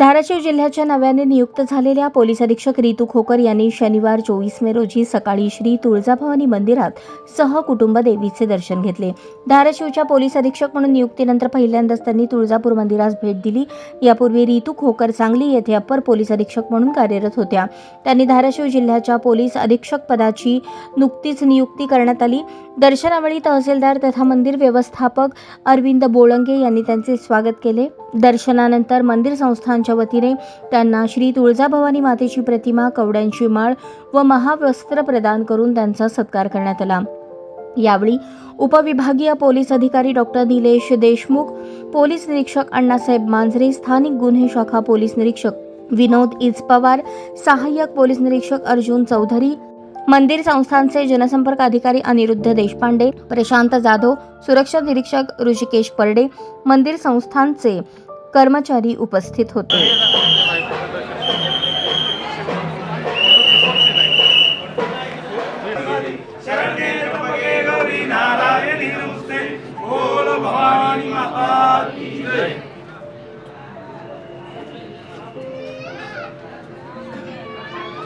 धाराशिव जिल्ह्याच्या नव्याने नियुक्त झालेल्या पोलीस अधीक्षक रितू खोकर यांनी शनिवार चोवीस मे रोजी सकाळी श्री तुळजाभवानी मंदिरात सहकुटुंब देवीचे दर्शन घेतले. धाराशिवच्या पोलीस अधीक्षक म्हणून नियुक्तीनंतर पहिल्यांदाच त्यांनी तुळजापूर मंदिरास भेट दिली. यापूर्वी रितू खोकर सांगली येथे अप्पर पोलीस अधीक्षक म्हणून कार्यरत होत्या. त्यांनी धाराशिव जिल्ह्याच्या पोलीस अधीक्षक पदाची नुकतीच नियुक्ती करण्यात आली. दर्शनावेळी तहसीलदार तथा मंदिर व्यवस्थापक अरविंद बोळंगे यांनी त्यांचे स्वागत केले. दर्शनानंतर मंदिर संस्थांच्या वतीने त्यांना श्री तुळजाभवानी मातेची प्रतिमा कवड्यांची माळ व महावस्त्र प्रदान करून त्यांचा सत्कार करण्यात आला. यावेळी उपविभागीय पोलीस अधिकारी डॉक्टर निलेश देशमुख पोलीस निरीक्षक अण्णासाहेब मांजरे स्थानिक गुन्हे शाखा पोलीस निरीक्षक विनोद इज पवार सहाय्यक पोलीस निरीक्षक अर्जुन चौधरी मंदिर संस्थांचे जनसंपर्क अधिकारी अनिरुद्ध देशपांडे प्रशांत जाधव सुरक्षा निरीक्षक ऋषिकेश परडे मंदिर संस्थांचे कर्मचारी उपस्थित होते. भवानी माता.